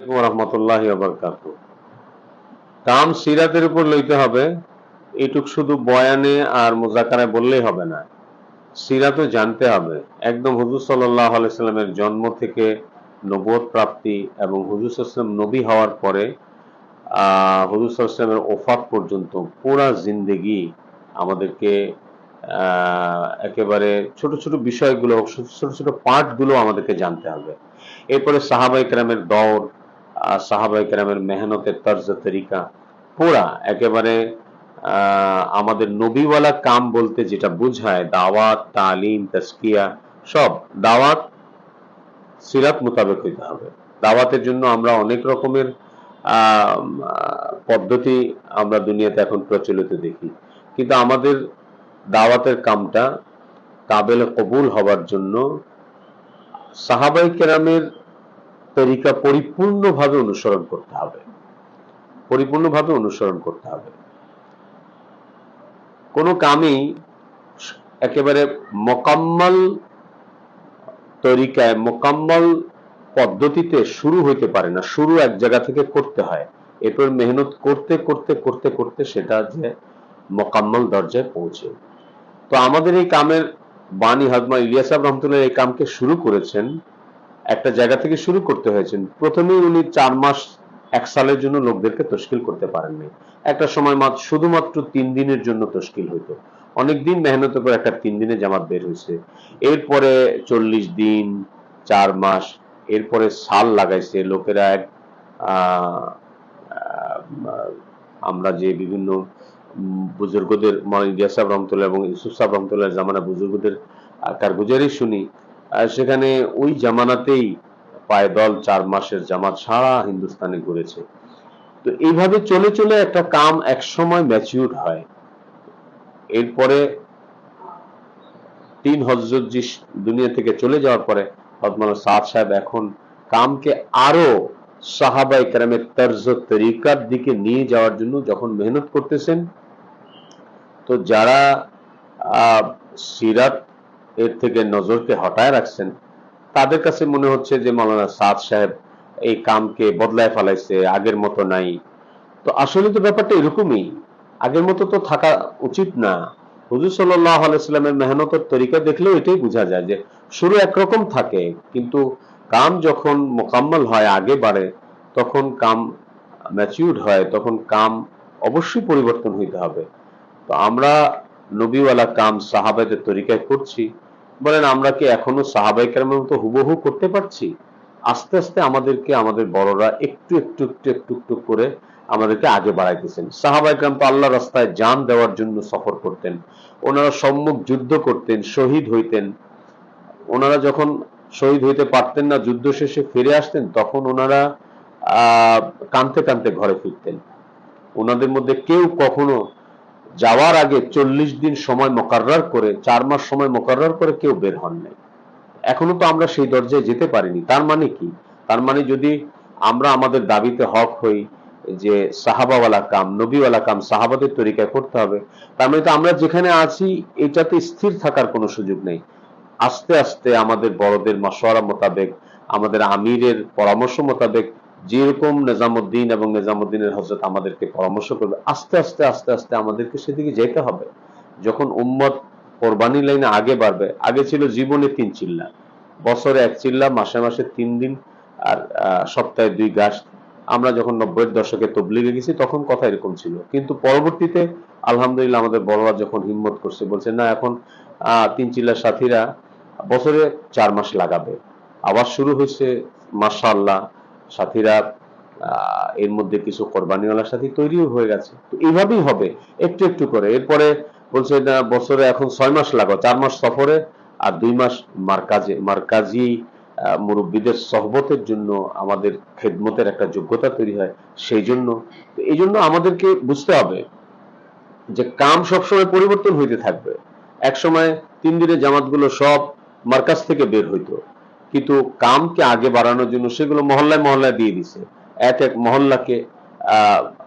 রহমতুল্লাহ কাম সিরাতের উপর লইতে হবে, এটুক শুধু বয়ানে আর মুজাকারায় বললেই হবে না। সিরাতও জানতে হবে, একদম হুজুর সাল্লাহ আলাইস্লামের জন্ম থেকে নবোধ প্রাপ্তি এবং হুজুর সাল্লাম নবী হওয়ার পরে হুজুর সাল্লামের ওফাত পর্যন্ত পুরা জিন্দেগি আমাদেরকে একেবারে ছোট ছোট বিষয়গুলো ছোট ছোট পার্টগুলো আমাদেরকে জানতে হবে। এরপরে সাহাবাই কেরামের দৌড় আহ, সাহাবাই কেরামের মেহনতের তর্জ তরিকা পুরা একেবারে আমাদের নবীওয়ালা কাম বলতে যেটা বোঝায় দাওয়াত তালিম তাস্কিয়া সব দাওয়াত সিরাত মোতাবেক হইতে হবে। দাওয়াতের জন্য আমরা অনেক রকমের পদ্ধতি আমরা দুনিয়াতে এখন প্রচলিত দেখি। কিন্তু আমাদের দাওয়াতের কামটা কাবেল কবুল হবার জন্য সাহাবাই কেরামের তরিকা পরিপূর্ণভাবে অনুসরণ করতে হবে। পরিপূর্ণভাবে অনুসরণ করতে হবে। কোনো কামেই একেবারে মোকাম্মল তরিকায়, মোকাম্মল পদ্ধতিতে শুরু হইতে পারে না। শুরু এক জায়গা থেকে করতে হয়। এরপর মেহনত করতে করতে করতে করতে সেটা যে মোকাম্মল দরজায় পৌঁছে। তো আমাদের এই কামের বাণী হজমা ইলিয়াস সাহেব রহমতুল্লাহ এই কামকে শুরু করেছেন একটা জায়গা থেকে শুরু করতে হয়েছে প্রথমেই উনি চার মাস, এক সালের জন্য লোকদেরকে তশকিল করতে পারেননি। একটা সময় মাত্র শুধুমাত্র তিন দিনের জন্য তশকিল হইতো। অনেকদিন মেহনত করে একটা তিন দিনে জামাত বের হয়েছে এরপরে চল্লিশ দিন, চার মাস, এরপরে সাল লাগাইছে। লোকেরা এক আমরা যে বিভিন্ন বুজুর্গদের ইলিয়াস সাহেব রহমতুল্লাহ এবং ইউসুফ সাহেব রহমতুল্লাহ জামানা বুজুর্গদের কারগুজারি শুনি সেখানে ওই জামানাতেই পায়দল চার মাসের জামাত সারা হিন্দুস্তানে ঘুরেছে। তো এইভাবে চলে চলে একটা কাম এক সময় ম্যাচিউর হয়। এরপরে তিন হজরতজি দুনিয়া থেকে চলে যাওয়ার পরে হজমান সাদ সাহেব এখন কামকে আরও সাহাবাই কেরামের তর্জ তরিকার দিকে নিয়ে যাওয়ার জন্য যখন মেহনত করতেছেন, তো যারা সিরাত এর থেকে নজরকে হটায় রাখছেন। তাদের কাছে মনে হচ্ছে যে মৌলানা সাদ সাহেব এই কামকে বদলায় ফেলাইছে, আগের মতো নাই। তো আসলে তো ব্যাপারটা এরকমই। আগের মতো তো থাকা উচিত না। হুজুর সাল্লাহ আলাইস্লামের মেহনতের তরিকা দেখলেও এটাই বোঝা যায় যে শুরু একরকম থাকে, কিন্তু কাম যখন মোকাম্মল হয়, আগে বাড়ে, তখন কাম ম্যাচিউর হয়, তখন কাম অবশ্যই পরিবর্তন হইতে হবে। তো আমরা নবীওয়ালা কাম সাহাবাদের তরিকায় করছি। বলেন, আমরা কি এখনও সাহাবাই কেরামের মতো হুবহু করতে পারছি? আস্তে আস্তে আমাদেরকে, আমাদের বড়রা একটু একটু একটু একটু একটু করে আমাদেরকে আগে বাড়াইতেছেন। সাহাবাই কেরাম তো আল্লাহ রাস্তায় যান দেওয়ার জন্য সফর করতেন। ওনারা সম্মুখ যুদ্ধ করতেন, শহীদ হইতেন। ওনারা যখন শহীদ হইতে পারতেন না, যুদ্ধ শেষে ফিরে আসতেন, তখন ওনারা কানতে কানতে ঘরে ফিরতেন। ওনাদের মধ্যে কেউ কখনো যাওয়ার আগে চল্লিশ দিন সময় মোকাররার করে, চার মাস সময় মোকাররার করে কেউ বের হন নাই। এখনও তো আমরা সেই দরজায় যেতে পারিনি। তার মানে কি? তার মানে যদি আমরা আমাদের দাবিতে হক হই যে সাহাবাওয়ালা কাম, নবীওয়ালা কাম, সাহাবাদের তরিকায় করতে হবে, তার মানে তো আমরা যেখানে আছি, এটাতে স্থির থাকার কোনো সুযোগ নেই। আস্তে আস্তে আমাদের বড়দের মশওয়ারা মোতাবেক, আমাদের আমিরের পরামর্শ মোতাবেক যেরকম নিজামুদ্দিন এবং নিজামুদ্দিনের হজরত আমাদেরকে পরামর্শ করবে, আস্তে আস্তে আস্তে আস্তে আমাদেরকে সেদিকে যেতে হবে। যখন উম্মত কোরবানি লাইনে আগে বাড়বে, আগে ছিল জীবনে তিন চিল্লা, বছরে এক চিল্লা, মাসে মাসে তিন দিন আর সপ্তাহে দুই গাছ। আমরা যখন নব্বইয়ের দশকে তবলিগে গেছি, তখন কথা এরকম ছিল। কিন্তু পরবর্তীতে আলহামদুলিল্লাহ আমাদের বড়রা যখন হিম্মত করছে, বলছে, না, এখন তিন চিল্লার সাথীরা বছরে চার মাস লাগাবে। আবার শুরু হয়েছে, মাশাআল্লাহ সাথীরা এর মধ্যে কিছু কোরবানিওয়ালার সাথী তৈরিও হয়ে গেছে। তো এইভাবেই হবে, একটু একটু করে। এরপরে বলছে বছরে এখন ছয় মাস লাগো চার মাস সফরে আর দুই মাস মার্কাজে, মার্কাজি মুরব্বীদের সহবতের জন্য আমাদের খেদমতের একটা যোগ্যতা তৈরি হয় সেই জন্য। এই জন্য আমাদেরকে বুঝতে হবে যে কাম সবসময় পরিবর্তন হইতে থাকবে। এক সময় তিন দিনের জামাতগুলো সব মার্কাজ থেকে বের হইতো। কিন্তু কামকে আগে বাড়ানোর জন্য সেগুলো মহল্লায় মহল্লায় দিয়ে দিছে। এক এক মহল্লাকে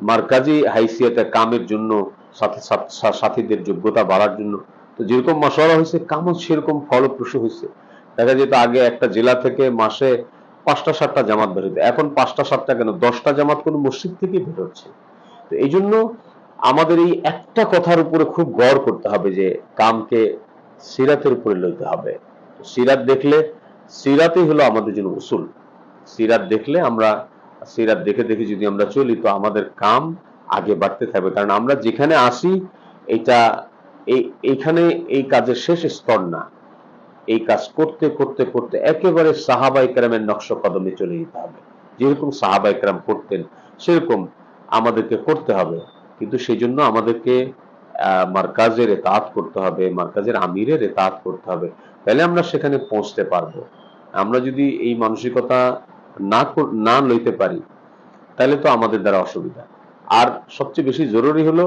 মার্কাজি হাইসিয়াতে কামের জন্য, সাথী- সাথীদের যোগ্যতা বাড়ার জন্য। তো যেরকম মশলা হয়েছে, কামও সেরকম ফলপ্রসূ হয়েছে। দেখা যেত আগে একটা জেলা থেকে মাসে পাঁচটা, সাতটা জামাত বের এখন পাঁচটা, সাতটা কেন? দশটা জামাত কোনো মসজিদ থেকে বের হচ্ছে। তো এই জন্য আমাদের এই একটা কথার উপরে খুব গড় করতে হবে যে, কামকে সিরাতের উপরে লইতে হবে। সিরাত দেখলে সিরাতই হলো আমাদের জন্য উসুল। সিরাত দেখলে আমরা, সিরাত দেখে দেখে যদি আমরা চলি, তো আমাদের কাম আগে বাড়তে থাকবে। কারণ আমরা যেখানে আসি, এটা এইখানে এই কাজের শেষ স্তর না। এই কাজ করতে করতে করতে একেবারে সাহাবাই কেরামের নকশ কদমে চলে যেতে হবে। যেরকম সাহাবাই কেরাম করতেন, সেরকম আমাদেরকে করতে হবে। কিন্তু সেই জন্য আমাদেরকে মার্কাজের এতাত করতে হবে, মার্কাজের আমিরের এতাত করতে হবে। তাহলে আমরা সেখানে পৌঁছতে পারব। আমরা যদি এই মানসিকতা না না লইতে পারি, তাহলে তো আমাদের দ্বারা অসুবিধা। আর সবচেয়ে বেশি জরুরি হলো,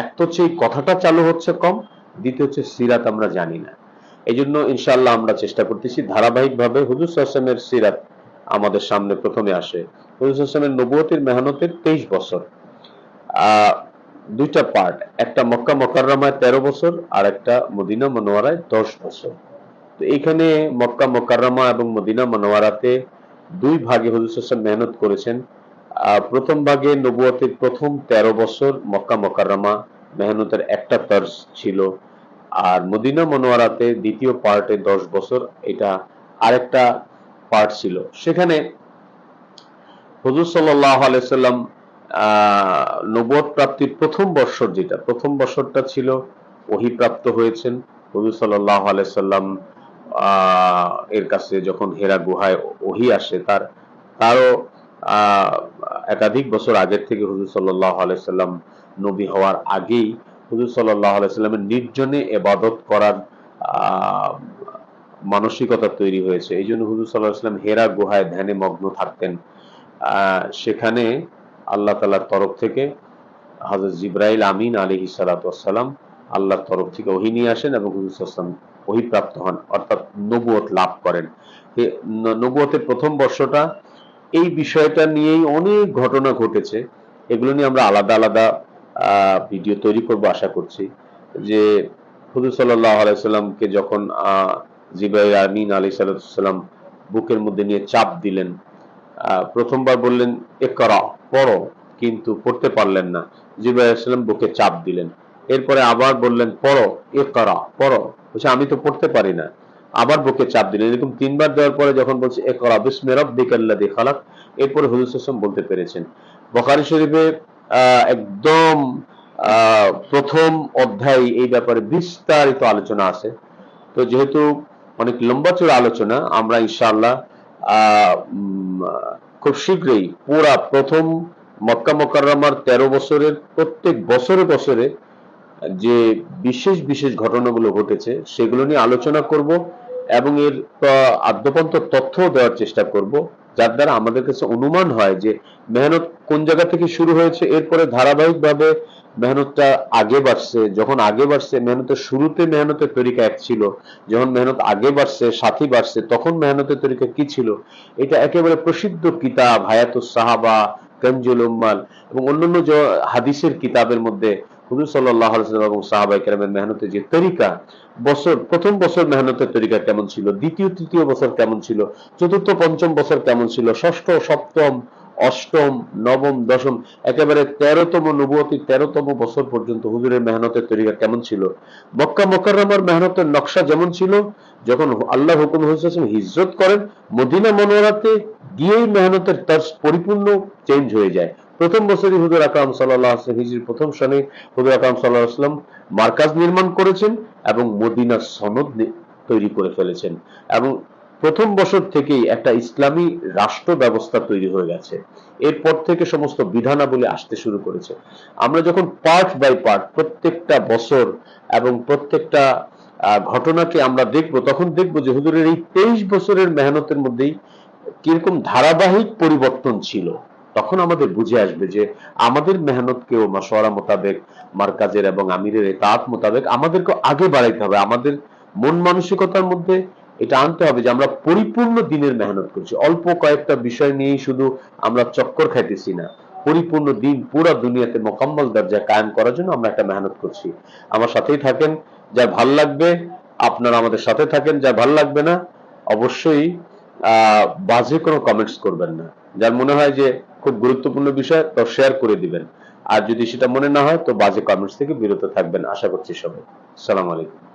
এক তো হচ্ছে এই কথাটা চালু হচ্ছে কম, দ্বিতীয় হচ্ছে সিরাত আমরা জানি না। এই জন্য ইনশাল্লাহ আমরা চেষ্টা করতেছি ধারাবাহিকভাবে হুজুর আসলামের সিরাত আমাদের সামনে প্রথমে আসে। হুজুর আসলামের নবুয়তির মেহনতের তেইশ বছর। দুইটা পার্ট একটা মক্কা মকাররামায় তেরো বছর আর একটা মদিনা মনোয়ারায় দশ বছর। তো এখানে মক্কা, মকাররামা এবং মদিনা মনোয়ারাতে দুই ভাগে হুজুর আসলাম মেহনত করেছেন। প্রথম ভাগে নবুয়তের প্রথম তেরো বছর মক্কা, মকাররামা মেহনতের একটা তর্জ ছিল। আর মদিনা মনোয়ারাতে দ্বিতীয় পার্টে দশ বছর এটা আরেকটা পার্ট ছিল। সেখানে হুজুর সাল্লাহ আলাইসাল্লাম নবদ প্রাপ্তির প্রথম বর্ষর যেটা, প্রথম বছরটা ছিল ওহি প্রাপ্ত হয়েছেন। হুজুর সাল্লাহ আলাইসাল্লাম এর কাছে যখন হেরা গুহায় ওহি আসে, তার, তারও একাধিক বছর আগের থেকে হুজুর সাল্লাহ আলাইসাল্লাম নবী হওয়ার আগেই হুজুর সাল্লাহ নির্জনে এবাদত করার মানসিকতা তৈরি হয়েছে। এই জন্য হুজুর সাল্লাহ হেরা গুহায় ধ্যানে মগ্ন থাকতেন। সেখানে আল্লাহ তালার তরফ থেকে হজরত জিব্রাইল আমিন আলী সালাতাম আল্লাহর তরফ থেকে ওহি নিয়ে আসেন এবং হুজুর সাল্লাম ওহি প্রাপ্ত হন, অর্থাৎ নবুয়ত লাভ করেন। নবুয়তের প্রথম বর্ষটা এই বিষয়টা নিয়েই অনেক ঘটনা ঘটেছে। এগুলো নিয়ে আমরা আলাদা আলাদা ভিডিও তৈরি করব আশা করছি যে হুজুর সাল্লাহ আলাইসাল্লামকে যখন জিব্রাইল আমিন আলী সাল্লাম বুকের মধ্যে নিয়ে চাপ দিলেন প্রথমবার বললেন, এ করা, পড়ো। কিন্তু পড়তে পারলেন না। জিবাই জিবাইসাল্লাম বুকে চাপ দিলেন। এরপরে আবার বললেন, পড়ো এ করা পড়ো। বলছে, আমি তো পড়তে পারি না। আবার বুকে চাপ দিলেন। এরকম তিনবার দেওয়ার পরে যখন বলছে এ করা বিস্মে রব্বিকাল্লাযী খালাক, এরপরে হুজুর বলতে পেরেছেন। বখারি শরীফে একদম প্রথম অধ্যায় এই ব্যাপারে বিস্তারিত আলোচনা আছে। তো যেহেতু অনেক লম্বা চূড়া আলোচনা, আমরা ইনশাআল্লাহ খুব শীঘ্রই পুরা প্রথম মক্কা মকাররমার তেরো বছরের প্রত্যেক বছরে বছরে যে বিশেষ বিশেষ ঘটনাগুলো ঘটেছে, সেগুলো নিয়ে আলোচনা করব এবং এর আদ্যপন্ত তথ্য দেওয়ার চেষ্টা করব, যার দ্বারা আমাদের কাছে অনুমান হয় যে মেহনত কোন জায়গা থেকে শুরু হয়েছে, এরপরে ধারাবাহিকভাবে মেহনতটা আগে বাড়ছে, যখন আগে বাড়ছে, মেহনতের শুরুতে মেহনতের তরিকা এক ছিল, যখন মেহনত আগে বাড়ছে, সাথী বাড়ছে, তখন মেহনতের তরিকা কি ছিল? এটা একেবারে প্রসিদ্ধ কিতাব, হায়াতুস সাহাবা কঞ্জুল উম্মাল এবং অন্যান্য হাদিসের কিতাবের মধ্যে হুজুর সাল্লাহ সাল্লাম এবং সাহাবাই কেরামের মেহনতের যে তরিকা, বছর, প্রথম বছর মেহনতের তরিকা কেমন ছিল? দ্বিতীয়, তৃতীয় বছর কেমন ছিল? চতুর্থ, পঞ্চম বছর কেমন ছিল? ষষ্ঠ, সপ্তম, অষ্টম, নবম, দশম, একেবারে তেরোতম নবুয়তি, তেরোতম বছর পর্যন্ত হুজুরের মেহনতের তরিকা কেমন ছিল? মক্কা মকাররমার মেহনতের নকশা যেমন ছিল, যখন আল্লাহ হুকুম হোসেন হিজরত করেন, মদিনা মনোরাতে গিয়েই মেহনতের তর্জ পরিপূর্ণ চেঞ্জ হয়ে যায়। প্রথম বছরই হুজুর আকরাম সাল্লাহ আসলাম হিজরির প্রথম সনে হুজুর আকরাম সাল্লাহ আসলাম মার্কাজ নির্মাণ করেছেন এবং মদিনা সনদ তৈরি করে ফেলেছেন। এবং প্রথম বছর থেকেই একটা ইসলামী রাষ্ট্র ব্যবস্থা তৈরি হয়ে গেছে। এরপর থেকে সমস্ত বিধানাবলী আসতে শুরু করেছে। আমরা যখন পার্ট বাই পার্ট প্রত্যেকটা বছর এবং প্রত্যেকটা ঘটনাকে আমরা দেখব, তখন দেখব যে হুজুরের এই তেইশ বছরের মেহনতের মধ্যেই কীরকম ধারাবাহিক পরিবর্তন ছিল। তখন আমাদের বুঝে আসবে যে আমাদের মেহনতকেও মাসোয়ারা মোতাবেক, মার্কাজের এবং আমিরের এতাত মোতাবেক আমাদেরকে আগে বাড়াইতে হবে। আমাদের মন মানসিকতার মধ্যে এটা আনতে হবে যে আমরা পরিপূর্ণ দিনের মেহনত করছি। অল্প কয়েকটা বিষয় নিয়েই শুধু আমরা চক্কর খাইতেছি না। পরিপূর্ণ দিন পুরো দুনিয়াতে মোকাম্মল দরজা কায়েম করার জন্য আমরা একটা মেহনত করছি। আমার সাথেই থাকেন যা ভালো লাগবে, আপনারা আমাদের সাথে থাকেন যা ভালো লাগবে না, অবশ্যই বাজে কোনো কমেন্টস করবেন না। যার মনে হয় যে খুব গুরুত্বপূর্ণ বিষয়, তো শেয়ার করে দিবেন। আর যদি সেটা মনে না হয়, তো বাজে কমেন্টস থেকে বিরত থাকবেন। আশা করছি সবাই। সালাম আলাইকুম।